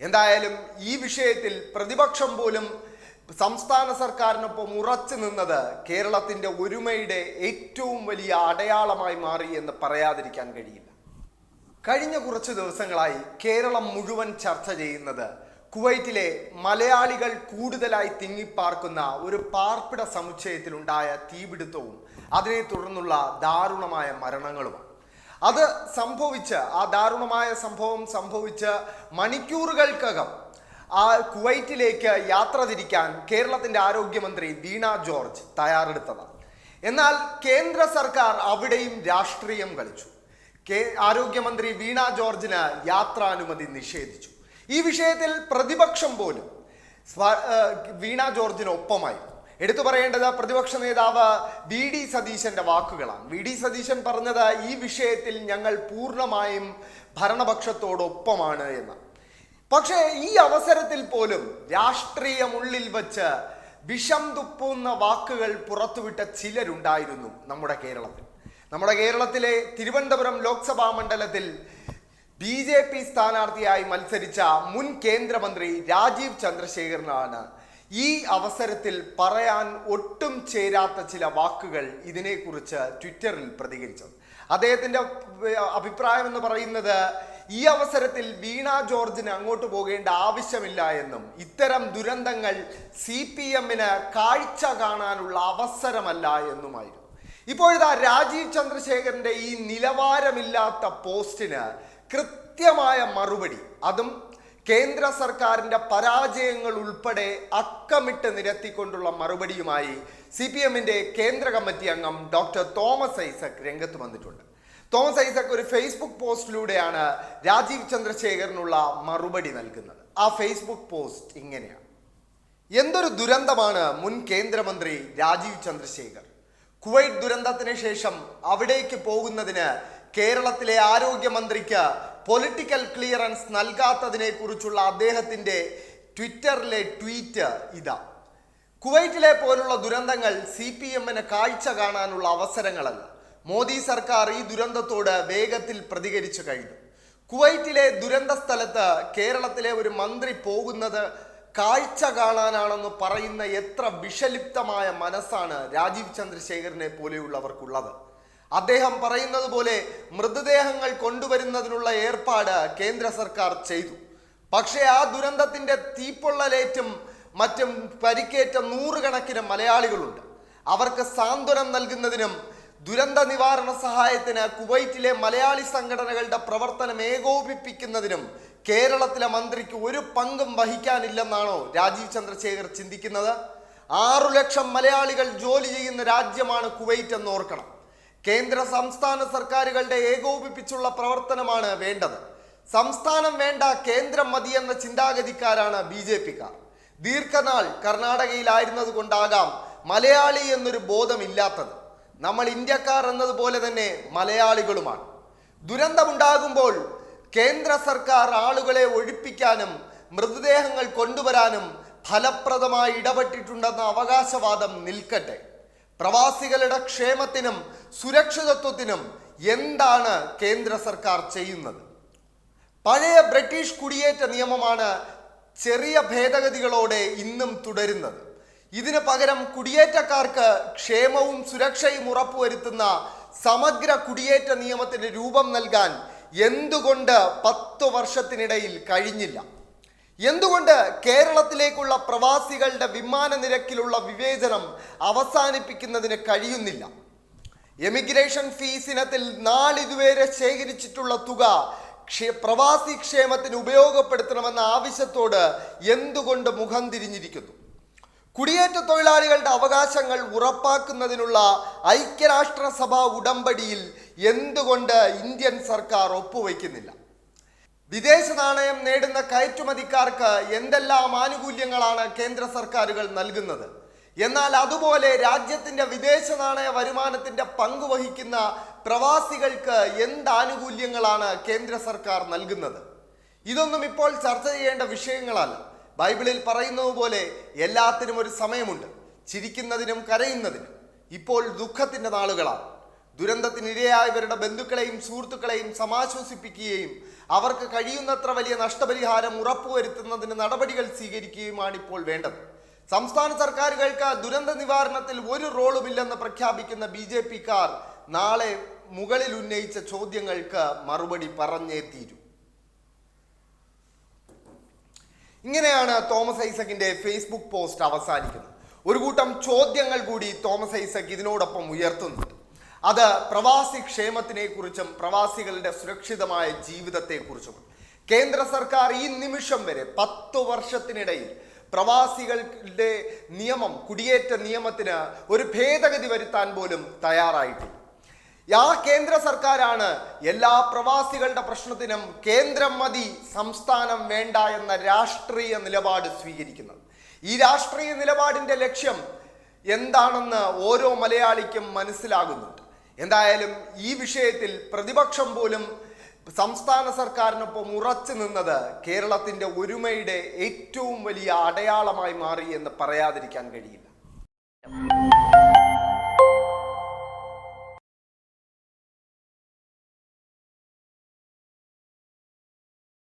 എന്തായാലും ഈ വിഷയത്തിൽ പ്രതിപക്ഷം പോലും സംസ്ഥാന സർക്കാരിനൊപ്പം ഉറച്ചു നിന്നത് കേരളത്തിന്റെ ഒരുമയുടെ ഏറ്റവും വലിയ അടയാളമായി മാറി എന്ന് പറയാതിരിക്കാൻ കഴിയില്ല. കഴിഞ്ഞ കുറച്ച് ദിവസങ്ങളായി കേരളം മുഴുവൻ ചർച്ച ചെയ്യുന്നത് കുവൈറ്റിലെ മലയാളികൾ കൂടുതലായി തിങ്ങിപ്പാർക്കുന്ന ഒരു പാർപ്പിട സമുച്ചയത്തിലുണ്ടായ തീപിടുത്തവും അതിനെ തുടർന്നുള്ള ദാരുണമായ മരണങ്ങളുമാണ്. അത് സംഭവിച്ച ആ ദാരുണമായ സംഭവം സംഭവിച്ച മണിക്കൂറുകൾക്കകം ആ കുവൈറ്റിലേക്ക് യാത്ര തിരിക്കാൻ കേരളത്തിന്റെ ആരോഗ്യമന്ത്രി ദീന ജോർജ് തയ്യാറെടുത്തതാണ്. എന്നാൽ കേന്ദ്ര സർക്കാർ അവിടെയും രാഷ്ട്രീയം കളിച്ചു. കെ ആരോഗ്യമന്ത്രി വീണ ജോർജിന് യാത്രാനുമതി നിഷേധിച്ചു. ഈ വിഷയത്തിൽ പ്രതിപക്ഷം പോലും വീണ ജോർജിനൊപ്പമായി. എടുത്തു പറയേണ്ടത് പ്രതിപക്ഷ നേതാവ് വി ഡി സതീശന്റെ വാക്കുകളാണ്. വി ഡി സതീശൻ പറഞ്ഞത് ഈ വിഷയത്തിൽ ഞങ്ങൾ പൂർണമായും ഭരണപക്ഷത്തോടൊപ്പമാണ് എന്ന്. പക്ഷേ ഈ അവസരത്തിൽ പോലും രാഷ്ട്രീയമുള്ളിൽ വച്ച് വിഷം തുപ്പുന്ന വാക്കുകൾ പുറത്തുവിട്ട ചിലരുണ്ടായിരുന്നു നമ്മുടെ കേരളത്തിൽ. നമ്മുടെ കേരളത്തിലെ തിരുവനന്തപുരം ലോക്സഭാ മണ്ഡലത്തിൽ ബി ജെ പി സ്ഥാനാർത്ഥിയായി മത്സരിച്ച മുൻ കേന്ദ്രമന്ത്രി രാജീവ് ചന്ദ്രശേഖരനാണ് ഈ അവസരത്തിൽ പറയാൻ ഒട്ടും ചേരാത്ത ചില വാക്കുകൾ ഇതിനെക്കുറിച്ച് ട്വിറ്ററിൽ പ്രതികരിച്ചത് അദ്ദേഹത്തിന്റെ അഭിപ്രായം എന്ന് പറയുന്നത് ഈ അവസരത്തിൽ വീണ ജോർജിന് അങ്ങോട്ട് പോകേണ്ട ആവശ്യമില്ല എന്നും ഇത്തരം ദുരന്തങ്ങൾ സി പി എമ്മിന് കാഴ്ച കാണാനുള്ള അവസരമല്ല എന്നുമായിരുന്നു. ഇപ്പോഴിതാ രാജീവ് ചന്ദ്രശേഖരന്റെ ഈ നിലവാരമില്ലാത്ത പോസ്റ്റിന് കൃത്യമായ മറുപടി അതും കേന്ദ്ര സർക്കാരിന്റെ പരാജയങ്ങൾ ഉൾപ്പെടെ അക്കമിട്ട് നിരത്തിക്കൊണ്ടുള്ള മറുപടിയുമായി സി പി എമ്മിന്റെ കേന്ദ്ര കമ്മിറ്റി അംഗം ഡോക്ടർ തോമസ് ഐസക് രംഗത്ത് വന്നിട്ടുണ്ട്. തോമസ് ഐസക് ഒരു ഫേസ്ബുക്ക് പോസ്റ്റിലൂടെയാണ് രാജീവ് ചന്ദ്രശേഖരനുള്ള മറുപടി നൽകുന്നത്. ആ ഫേസ്ബുക്ക് പോസ്റ്റ് ഇങ്ങനെയാണ്. എന്തൊരു ദുരന്തമാണ് മുൻ കേന്ദ്രമന്ത്രി രാജീവ് ചന്ദ്രശേഖർ. കുവൈറ്റ് ദുരന്തത്തിന് ശേഷം അവിടേക്ക് പോകുന്നതിന് കേരളത്തിലെ ആരോഗ്യമന്ത്രിക്ക് പൊളിറ്റിക്കൽ ക്ലിയറൻസ് നൽകാത്തതിനെ കുറിച്ചുള്ള അദ്ദേഹത്തിന്റെ ട്വിറ്ററിലെ ട്വീറ്റ് ഇതാ. കുവൈറ്റിലെ പോലുള്ള ദുരന്തങ്ങൾ സി പി എമ്മിന് കാഴ്ച കാണാനുള്ള അവസരങ്ങളല്ല. മോദി സർക്കാർ ഈ ദുരന്തത്തോട് വേഗത്തിൽ പ്രതികരിച്ചു കഴിഞ്ഞു. കുവൈറ്റിലെ ദുരന്ത സ്ഥലത്ത് കേരളത്തിലെ ഒരു മന്ത്രി പോകുന്നത് കാഴ്ച കാണാനാണെന്ന് പറയുന്ന എത്ര വിഷലിപ്തമായ മനസ്സാണ് രാജീവ് ചന്ദ്രശേഖരനെ പോലെയുള്ളവർക്കുള്ളത്. അദ്ദേഹം പറയുന്നത് പോലെ മൃതദേഹങ്ങൾ കൊണ്ടുവരുന്നതിനുള്ള ഏർപ്പാട് കേന്ദ്ര സർക്കാർ ചെയ്തു. പക്ഷേ ആ ദുരന്തത്തിന്റെ തീപ്പൊള്ളലേറ്റും മറ്റും പരിക്കേറ്റ നൂറുകണക്കിന് മലയാളികളുണ്ട്. അവർക്ക് സാന്ത്വനം നൽകുന്നതിനും ദുരന്ത നിവാരണ സഹായത്തിന് കുവൈറ്റിലെ മലയാളി സംഘടനകളുടെ പ്രവർത്തനം ഏകോപിപ്പിക്കുന്നതിനും കേരളത്തിലെ മന്ത്രിക്ക് ഒരു പങ്കും വഹിക്കാനില്ലെന്നാണോ രാജീവ് ചന്ദ്രശേഖർ ചിന്തിക്കുന്നത്? ആറു ലക്ഷം മലയാളികൾ ജോലി ചെയ്യുന്ന രാജ്യമാണ് കുവൈറ്റ് എന്ന് ഓർക്കണം. കേന്ദ്ര സംസ്ഥാന സർക്കാരുകളുടെ ഏകോപിപ്പിച്ചുള്ള പ്രവർത്തനമാണ് വേണ്ടത്. സംസ്ഥാനം വേണ്ട കേന്ദ്രം മതി എന്ന ചിന്താഗതിക്കാരാണ് ബി ജെ പിക്കാർ. ദീർഘനാൾ കർണാടകയിലായിരുന്നത് കൊണ്ടാകാം മലയാളി എന്നൊരു ബോധമില്ലാത്തത്. നമ്മൾ ഇന്ത്യക്കാർ എന്നതുപോലെ തന്നെ മലയാളികളുമാണ്. ദുരന്തമുണ്ടാകുമ്പോൾ കേന്ദ്ര സർക്കാർ ആളുകളെ ഒഴിപ്പിക്കാനും മൃതദേഹങ്ങൾ കൊണ്ടുവരാനും ഫലപ്രദമായി ഇടപെട്ടിട്ടുണ്ടെന്ന അവകാശവാദം നിൽക്കട്ടെ. പ്രവാസികളുടെ ക്ഷേമത്തിനും സുരക്ഷിതത്വത്തിനും എന്താണ് കേന്ദ്ര സർക്കാർ ചെയ്യുന്നത്? പഴയ ബ്രിട്ടീഷ് കുടിയേറ്റ നിയമമാണ് ചെറിയ ഭേദഗതികളോടെ ഇന്നും തുടരുന്നത്. ഇതിന് പകരം കുടിയേറ്റക്കാർക്ക് ക്ഷേമവും സുരക്ഷയും ഉറപ്പുവരുത്തുന്ന സമഗ്ര കുടിയേറ്റ നിയമത്തിന് രൂപം നൽകാൻ എന്തുകൊണ്ട് പത്തു വർഷത്തിനിടയിൽ കഴിഞ്ഞില്ല? എന്തുകൊണ്ട് കേരളത്തിലേക്കുള്ള പ്രവാസികളുടെ വിമാന നിരക്കിലുള്ള വിവേചനം അവസാനിപ്പിക്കുന്നതിന് കഴിയുന്നില്ല? എമിഗ്രേഷൻ ഫീസ് ഇനത്തിൽ നാളിതുവരെ ശേഖരിച്ചിട്ടുള്ള തുക പ്രവാസി ക്ഷേമത്തിന് ഉപയോഗപ്പെടുത്തണമെന്ന ആവശ്യത്തോട് എന്തുകൊണ്ട് മുഖം തിരിഞ്ഞിരിക്കുന്നു? കുടിയേറ്റ തൊഴിലാളികളുടെ അവകാശങ്ങൾ ഉറപ്പാക്കുന്നതിനുള്ള ഐക്യരാഷ്ട്രസഭ ഉടമ്പടിയിൽ എന്തുകൊണ്ട് ഇന്ത്യൻ സർക്കാർ ഒപ്പുവയ്ക്കുന്നില്ല? വിദേശ നാണയം നേടുന്ന കയറ്റുമതിക്കാർക്ക് എന്തെല്ലാം ആനുകൂല്യങ്ങളാണ് കേന്ദ്ര സർക്കാരുകൾ നൽകുന്നത്? എന്നാൽ അതുപോലെ രാജ്യത്തിന്റെ വിദേശ നാണയ വരുമാനത്തിന്റെ പങ്ക് വഹിക്കുന്ന പ്രവാസികൾക്ക് എന്ത് ആനുകൂല്യങ്ങളാണ് കേന്ദ്ര സർക്കാർ നൽകുന്നത്? ഇതൊന്നും ഇപ്പോൾ ചർച്ച ചെയ്യേണ്ട വിഷയങ്ങളല്ല. ബൈബിളിൽ പറയുന്നത് പോലെ എല്ലാത്തിനും ഒരു സമയമുണ്ട്. ചിരിക്കുന്നതിനും കരയുന്നതിനും. ഇപ്പോൾ ദുഃഖത്തിന്റെ നാളുകളാണ്. ദുരന്തത്തിനിരയായവരുടെ ബന്ധുക്കളെയും സുഹൃത്തുക്കളെയും സമാശ്വസിപ്പിക്കുകയും അവർക്ക് കഴിയുന്നത്ര വലിയ നഷ്ടപരിഹാരം ഉറപ്പുവരുത്തുന്നതിന് നടപടികൾ സ്വീകരിക്കുകയുമാണ് ഇപ്പോൾ വേണ്ടത്. സംസ്ഥാന സർക്കാരുകൾക്ക് ദുരന്ത നിവാരണത്തിൽ ഒരു റോളുമില്ലെന്ന് പ്രഖ്യാപിക്കുന്ന ബി ജെ പിക്കാർ നാളെ മുകളിൽ ഉന്നയിച്ച ചോദ്യങ്ങൾക്ക് മറുപടി പറഞ്ഞേ തീരൂ. ഇങ്ങനെയാണ് തോമസ് ഐസക്കിന്റെ ഫേസ്ബുക്ക് പോസ്റ്റ് അവസാനിക്കുന്നത്. ഒരു കൂട്ടം ചോദ്യങ്ങൾ കൂടി തോമസ് ഐസക് ഇതിനോടൊപ്പം ഉയർത്തുന്നുണ്ട് അത് പ്രവാസി ക്ഷേമത്തിനെ കുറിച്ചും പ്രവാസികളുടെ സുരക്ഷിതമായ ജീവിതത്തെക്കുറിച്ചും. കേന്ദ്ര സർക്കാർ ഈ നിമിഷം വരെ പത്ത് വർഷത്തിനിടയിൽ പ്രവാസികളുടെ നിയമം കുടിയേറ്റ നിയമത്തിന് ഒരു ഭേദഗതി വരുത്താൻ പോലും തയ്യാറായിട്ടില്ല. ആ കേന്ദ്ര സർക്കാരാണ് എല്ലാ പ്രവാസികളുടെ പ്രശ്നത്തിനും കേന്ദ്രം മതി സംസ്ഥാനം വേണ്ട എന്ന രാഷ്ട്രീയ നിലപാട് സ്വീകരിക്കുന്നത്. ഈ രാഷ്ട്രീയ നിലപാടിന്റെ ലക്ഷ്യം എന്താണെന്ന് ഓരോ മലയാളിക്കും മനസ്സിലാകുന്നുണ്ട്. എന്തായാലും ഈ വിഷയത്തിൽ പ്രതിപക്ഷം പോലും സംസ്ഥാന സർക്കാരിനൊപ്പം ഉറച്ചു നിന്നത് കേരളത്തിന്റെ ഒരുമയുടെ ഏറ്റവും വലിയ അടയാളമായി മാറി എന്ന് പറയാതിരിക്കാൻ കഴിയില്ല.